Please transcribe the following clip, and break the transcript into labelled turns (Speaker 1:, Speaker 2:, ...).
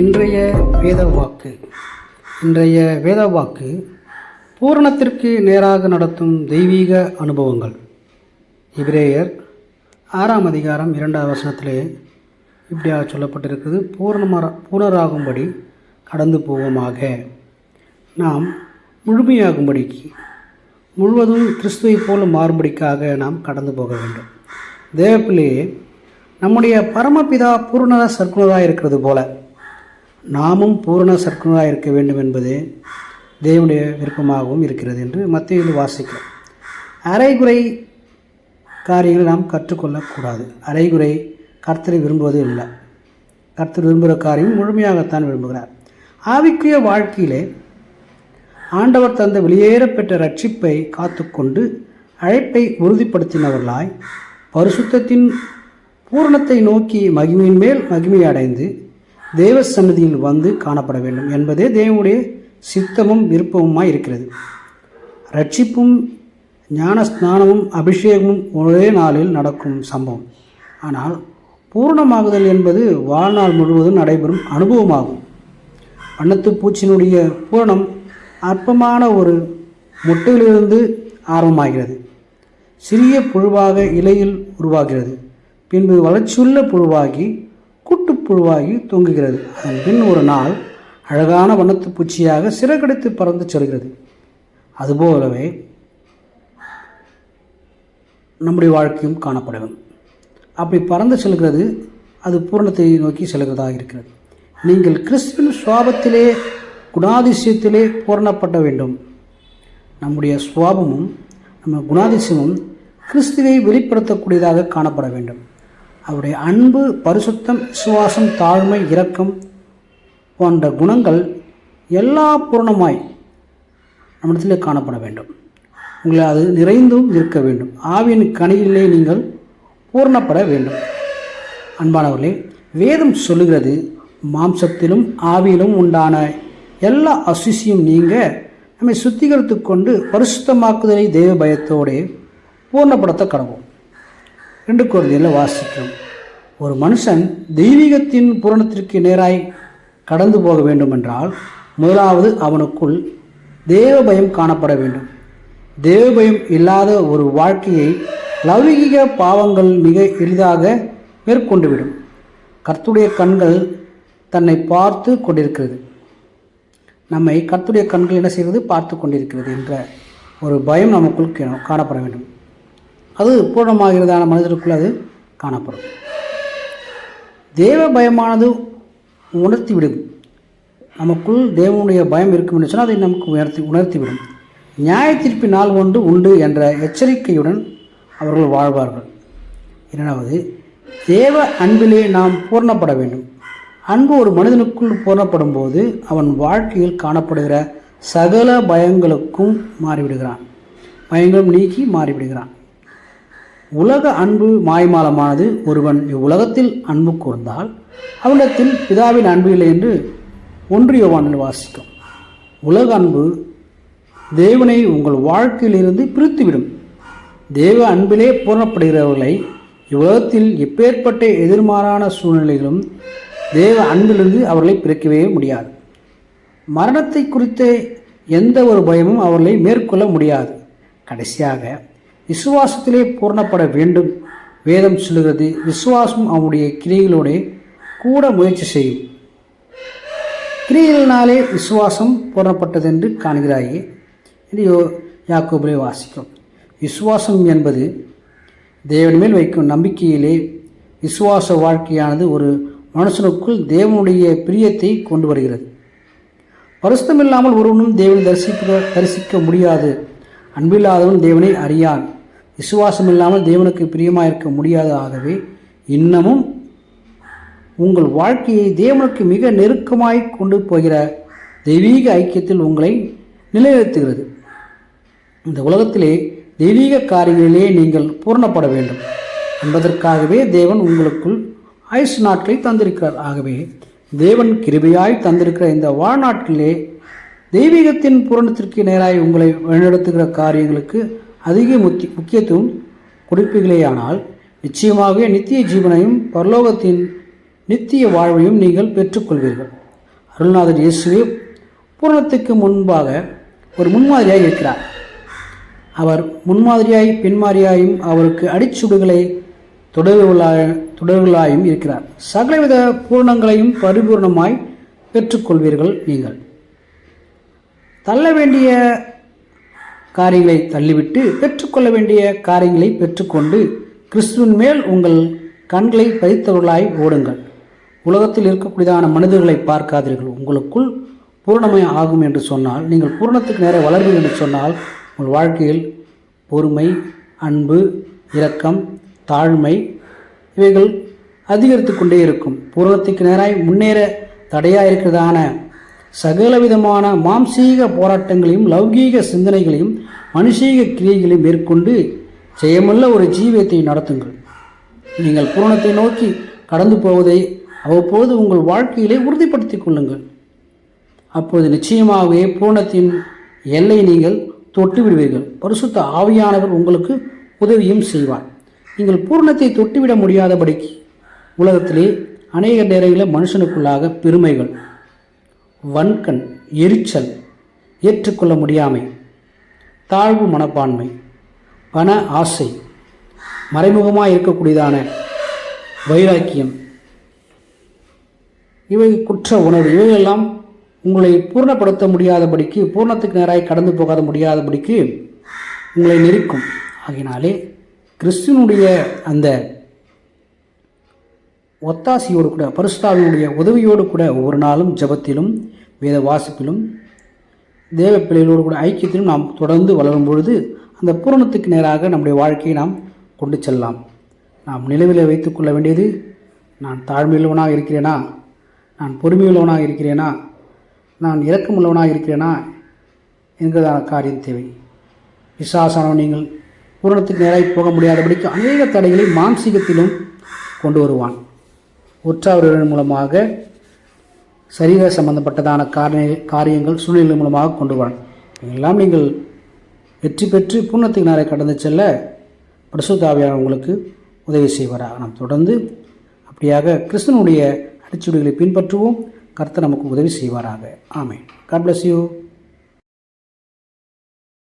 Speaker 1: இன்றைய வேத வாக்கு இன்றைய வேத வாக்கு பூரணத்திற்கு நேராக நடத்தும் தெய்வீக அனுபவங்கள். இபிரேயர் ஆறாம் அதிகாரம் இரண்டாவது வசனத்திலே இப்படியாக சொல்லப்பட்டிருக்கிறது பூர்ணமாக பூர்ணராகும்படி கடந்து போவோமாக. நாம் முழுமையாகும்படிக்கு முழுவதும் கிறிஸ்துவைப் போல மாறும்படிக்காக நாம் கடந்து போக வேண்டும். தேவப்பிள்ளையே நம்முடைய பரமபிதா பூர்ணர சர்க்குணராக இருக்கிறது போல நாமும் பூரண சர்க்குணராக இருக்க வேண்டும் என்பது தேவனுடைய விருப்பமாகவும் இருக்கிறது என்று மத்தியில் வாசிக்கிறோம். அரைகுறை காரியங்களை நாம் கற்றுக்கொள்ளக்கூடாது. அரைகுறை கர்த்தரை விரும்புவது இல்லை. கர்த்தர் விரும்புகிற காரியம் முழுமையாகத்தான் விரும்புகிறார். ஆவிக்குரிய வாழ்க்கையிலே ஆண்டவர் தந்த வெளியேறப்பெற்ற ரட்சிப்பை காத்துக்கொண்டு அழைப்பை உறுதிப்படுத்தினவர்களாய் பரிசுத்தத்தின் பூரணத்தை நோக்கி மகிமையின் மேல் மகிமை அடைந்து தேவ சன்னதியில் வந்து காணப்பட வேண்டும் என்பதே தேவனுடைய சித்தமும் விருப்பமுமாய் இருக்கிறது. ரட்சிப்பும் ஞான ஸ்நானமும் அபிஷேகமும் ஒரே நாளில் நடக்கும் சம்பவம். ஆனால் பூரணமாகுதல் என்பது வாழ்நாள் முழுவதும் நடைபெறும் அனுபவமாகும். வண்ணத்து பூச்சியினுடைய பூரணம் அற்பமான ஒரு முட்டையிலிருந்து ஆரம்பமாகிறது. சிறிய புழுவாக இலையில் உருவாகிறது. பின்பு வளர்ச்சியுள்ள புழுவாகி புழுவாகி தொங்குகிறது. அதன் பின் ஒரு நாள் அழகான வண்ணத்து பூச்சியாக சிறகடித்து பறந்து செல்கிறது. அதுபோலவே நம்முடைய வாழ்க்கையும் காணப்படவும் அப்படி பறந்து செல்கிறது அது பூரணத்தை நோக்கி செல்கிறதாக இருக்கிறது. நீங்கள் கிறிஸ்துவின் சுவாபத்திலே குணாதிசயத்திலே பூரணப்பட வேண்டும். நம்முடைய சுவாபமும் நம்ம குணாதிசயமும் கிறிஸ்துவை வெளிப்படுத்தக்கூடியதாக காணப்பட வேண்டும். அவருடைய அன்பு பரிசுத்தம் விசுவாசம் தாழ்மை இரக்கம் போன்ற குணங்கள் எல்லா பூரணமாய் நம்மிடத்தில் காணப்பட வேண்டும். உங்களை அது நிறைந்தும் இருக்க வேண்டும். ஆவியின் கணியிலே நீங்கள் பூர்ணப்பட வேண்டும். அன்பானவர்களே வேதம் சொல்லுகிறது மாம்சத்திலும் ஆவியிலும் உண்டான எல்லா அசுசியும் நீங்க நம்மை சுத்திகரித்து கொண்டு பரிசுத்தமாக்குதலை தெய்வ பயத்தோடு பூர்ணப்படுத்த கடவோம் ரெண்டு குழந்தையில் வாசிக்கிறோம். ஒரு மனுஷன் தெய்வீகத்தின் பூரணத்திற்கு நேராய் கடந்து போக வேண்டுமென்றால் முதலாவது அவனுக்குள் தேவ பயம் காணப்பட வேண்டும். தேவ பயம் இல்லாத ஒரு வாழ்க்கையை லௌகிக பாவங்கள் மிக எளிதாக மேற்கொண்டுவிடும். கர்த்துடைய கண்கள் தன்னை பார்த்து கொண்டிருக்கிறது. நம்மை கர்த்துடைய கண்கள் என்ன செய்வது? பார்த்து கொண்டிருக்கிறது என்ற ஒரு பயம் நமக்குள் காணப்பட வேண்டும். அது பூர்ணமாகிறதான மனிதருக்குள் அது காணப்படும். தேவ பயமானது உணர்த்திவிடும். நமக்குள் தேவனுடைய பயம் இருக்கும் என்று சொன்னால் அதை நமக்கு உணர்த்தி உணர்த்திவிடும். நியாய தீர்ப்பு நாள் ஒன்று உண்டு என்ற எச்சரிக்கையுடன் அவர்கள் வாழ்வார்கள். இரண்டாவது தேவ அன்பிலே நாம் பூர்ணப்பட வேண்டும். அன்பு ஒரு மனிதனுக்குள் பூர்ணப்படும் போது அவன் வாழ்க்கையில் காணப்படுகிற சகல பயங்களுக்கும் மாறிவிடுகிறான். பயங்களும் நீக்கி மாறிவிடுகிறான். உலக அன்பு மாய்மாலமானது ஒருவன் இவ்வுலகத்தில் அன்பு கூர்ந்தால் அவனிடத்தில் பிதாவின் அன்பு இல்லை என்று ஒன்று யோவானில் வாசிக்கும். உலக அன்பு தேவனை உங்கள் வாழ்க்கையிலிருந்து பிரித்துவிடும். தேவ அன்பிலே பூரணப்படுகிறவர்களை இவ்வுலகத்தில் எப்பேற்பட்ட எதிர்மாறான சூழ்நிலைகளும் தேவ அன்பிலிருந்து அவர்களை பிரிக்கவே முடியாது. மரணத்தை குறித்த எந்த ஒரு பயமும் அவர்களை மேற்கொள்ள முடியாது. கடைசியாக விசுவாசத்திலே பூர்ணப்பட வேண்டும். வேதம் சொல்லுகிறது விசுவாசம் அவனுடைய கிரியைகளோட கூட முயற்சி செய்யும். கிரியைகளினாலே விசுவாசம் பூர்ணப்பட்டது என்று காண்கிறாயே என்று யோ யாக்கோபிலே வாசிக்கும். விசுவாசம் என்பது தேவன் மேல் வைக்கும் நம்பிக்கையிலே விசுவாச வாழ்க்கையானது ஒரு மனுஷனுக்குள் தேவனுடைய பிரியத்தை கொண்டு வருகிறது. பரிசுத்தம் இல்லாமல் ஒருவனும் தேவனை தரிசிக்க தரிசிக்க முடியாது. அன்பில்லாதவன் தேவனை அறியான். விசுவாசம் இல்லாமல் தேவனுக்கு பிரியமாக இருக்க முடியாது. ஆகவே இன்னமும் உங்கள் வாழ்க்கையை தேவனுக்கு மிக நெருக்கமாய் கொண்டு போகிற தெய்வீக ஐக்கியத்தில் உங்களை நிலைநிறுத்துகிறது. இந்த உலகத்திலே தெய்வீக காரியங்களிலே நீங்கள் பூர்ணப்பட வேண்டும். என்பதற்காகவே தேவன் உங்களுக்குள் ஐஸ் நாட்களை தந்திருக்கிறார். ஆகவே தேவன் கிருபையாய் தந்திருக்கிற இந்த வாழ்நாட்களிலே தெய்வீகத்தின் பூரணத்திற்கு நேராய் உங்களை வழிநடத்துகிற காரியங்களுக்கு அதிக முக்கிய முக்கியத்துவம் கொடுப்பீர்களேயானால் நிச்சயமாகவே நித்திய ஜீவனையும் பரலோகத்தின் நித்திய வாழ்வையும் நீங்கள் பெற்றுக்கொள்வீர்கள். அருள்நாதர் இயேசுவே பூரணத்துக்கு முன்பாக ஒரு முன்மாதிரியாக இருக்கிறார். அவர் முன்மாதிரியாய் பின்மாதிரியாயும் அவருக்கு அடிச்சுடுகளை தொடர்களாக தொடர்களாயும் இருக்கிறார். சகலவித பூரணங்களையும் பரிபூர்ணமாய் பெற்றுக்கொள்வீர்கள் நீங்கள். தள்ள வேண்டிய காரியங்களை தள்ளிவிட்டு பெற்றுக்கொள்ள வேண்டிய காரியங்களை பெற்றுக்கொண்டு கிறிஸ்துவின் மேல் உங்கள் கண்களை பதித்தவர்களாய் ஓடுங்கள். உலகத்தில் இருக்கக்கூடியதான மனிதர்களை பார்க்காதீர்கள். உங்களுக்குள் பூரணமை ஆகும் என்று சொன்னால் நீங்கள் பூரணத்துக்கு நேர வளர்வீர்கள் என்று சொன்னால் உங்கள் வாழ்க்கையில் பொறுமை அன்பு இரக்கம் தாழ்மை இவைகள் அதிகரித்து கொண்டே இருக்கும். பூரணத்துக்கு நேராய் முன்னேற தடையாக இருக்கிறதான சகலவிதமான மாம்சீக போராட்டங்களையும் லௌகீக சிந்தனைகளையும் மனுஷீக கிரியைகளையும் மேற்கொண்டு ஜெயமுள்ள ஒரு ஜீவியத்தை நடத்துங்கள். நீங்கள் பூரணத்தை நோக்கி கடந்து போவதை அவ்வப்போது உங்கள் வாழ்க்கையிலே உறுதிப்படுத்திக் கொள்ளுங்கள். அப்போது நிச்சயமாகவே பூரணத்தின் எல்லை நீங்கள் தொட்டு விடுவீர்கள். பரிசுத்த ஆவியானவர் உங்களுக்கு உதவியும் செய்வார். நீங்கள் பூரணத்தை தொட்டுவிட முடியாதபடிக்கு உலகத்திலே அநேக நேரங்களில் மனுஷனுக்குள்ளாக பெருமைகள் வன்கண் எரிச்சல் ஏற்றுக்கொள்ள முடியாமை தாழ்வு மனப்பான்மை பண ஆசை மறைமுகமாக இருக்கக்கூடியதான வைராக்கியம். இவை குற்ற உணர்வு. இவையெல்லாம் உங்களை பூர்ணப்படுத்த முடியாதபடிக்கு பூர்ணத்துக்கு நேராக கடந்து போகாத முடியாதபடிக்கு உங்களை நெருக்கும். ஆகினாலே கிறிஸ்துவனுடைய அந்த ஒத்தாசியோடு கூட பரிசுத்தாவினுடைய உதவியோடு கூட ஒவ்வொரு நாளும் ஜபத்திலும் வேத வாசிப்பிலும் தேவ பிள்ளைகளோடு கூட ஐக்கியத்திலும் நாம் தொடர்ந்து வளரும் பொழுது அந்த பூரணத்துக்கு நேராக நம்முடைய வாழ்க்கையை நாம் கொண்டு செல்லலாம். நாம் நிலவில் வைத்துக்கொள்ள வேண்டியது நான் தாழ்மையுள்ளவனாக இருக்கிறேனா? நான் பொறுமையுள்ளவனாக இருக்கிறேனா? நான் இரக்கமுள்ளவனாக இருக்கிறேனா? என்கிறதான காரியம் தேவை. விசாசானவன் நீங்கள் பூரணத்துக்கு நேராக போக முடியாதபடிக்கு அநேக தடைகளை மானசீகத்திலும் கொண்டு வருவான். உற்றாவர்கள் மூலமாக சரீர சம்பந்தப்பட்டதான காரிய காரியங்கள் சூழ்நிலை மூலமாக கொண்டு வரணும். எல்லாம் நீங்கள் வெற்றி பெற்று பூர்ணத்துக்கு நேரம் கடந்து செல்ல பிரசுத்தாவியார் உங்களுக்கு உதவி செய்வாராக. நாம் தொடர்ந்து அப்படியாக கிருஷ்ணனுடைய அடிச்சுடுகளை பின்பற்றுவோம். கர்த்தர் நமக்கு உதவி செய்வாராக. ஆமே காட் பிளஸ் யூ